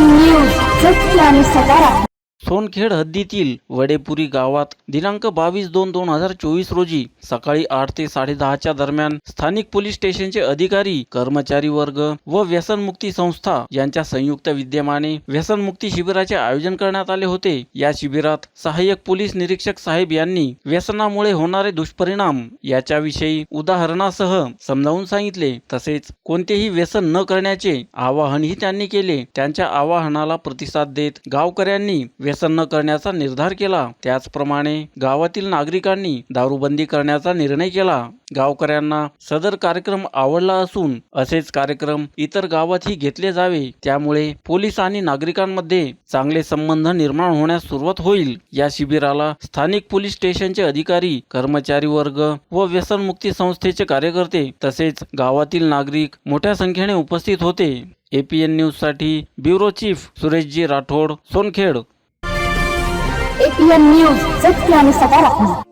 News सत्य आणि सकारात्मक सोनखेड हद्दीतील वडेपुरी गावात दिनांक बावीस दोन दोन हजार चोवीस रोजी सकाळी आठ ते साडेदहाच्या दरम्यान स्थानिक पोलीस स्टेशनचे अधिकारी कर्मचारी वर्ग व व्यसनमुक्ती संस्था यांच्या संयुक्त विद्यमाने व्यसनमुक्ती शिबिराचे आयोजन करण्यात आले होते. या शिबिरात सहाय्यक पोलीस निरीक्षक साहेब यांनी व्यसनामुळे होणारे दुष्परिणाम याच्याविषयी उदाहरणासह समजावून सांगितले. तसेच कोणतेही व्यसन न करण्याचे आवाहनही त्यांनी केले. त्यांच्या आवाहनाला प्रतिसाद देत गावकऱ्यांनी व्यसन न करण्याचा निर्धार केला. त्याचप्रमाणे गावातील नागरिकांनी दारूबंदी करण्याचा निर्णय केला. गावकऱ्यांना सदर कार्यक्रम आवडला असून असेच कार्यक्रम इतर गावातही घेतले जावे. त्यामुळे पोलीस आणि नागरिकांमध्ये चांगले संबंध निर्माण होण्यास सुरुवात होईल. या शिबिराला स्थानिक पोलीस स्टेशनचे अधिकारी कर्मचारी वर्ग व व्यसनमुक्ती संस्थेचे कार्यकर्ते तसेच गावातील नागरिक मोठ्या संख्येने उपस्थित होते. एपीएन न्यूजसाठी bureau chief Sureshji Rathod Sonkhed. APN news सत्य आणि सकारात्मक